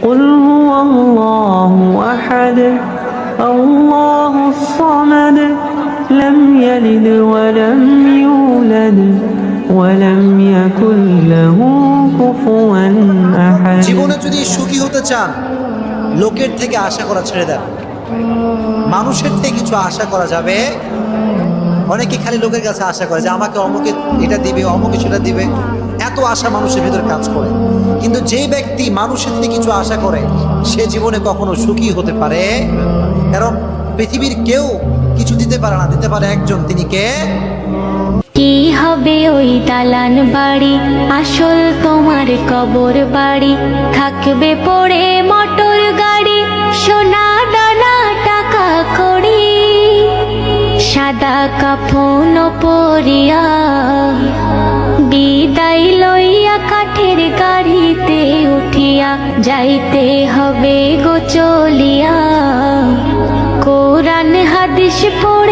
قل هو الله أحد الله الصمد لم يلد ولم يولد ولم يكن له كفوا أحد জীবনে যদি সুখী হতে চান লোকের থেকে আশা করা ছেড়ে দেন মানুষের থেকে কিছু আশা করা যাবে অনেকে খালি লোকের কাছে আশা করে যে আমাকে অমুকে এটা দিবে, অমুকে সেটা দিবে। এত আশা মানুষের ভিতরে কাজ করে। কিন্তু যে ব্যক্তি মানুষের থেকে কিছু আশা করে, সে জীবনে কখনো সুখী হতে পারে। কারণ পৃথিবীর কেউ কিছু দিতে পারে না। দিতে পারে একজন। তিনি কে? কি হবে ওই দালান বাড়ি? আসল তোমার কবর বাড়ি। থাকবে পড়ে মোটর সাদা কাফন পরিয়া, বিদায় লইয়া কাঠের গাড়িতে উঠিয়া, যাইতে হবে গো চলিয়া। কোরআন হাদিস পড়ে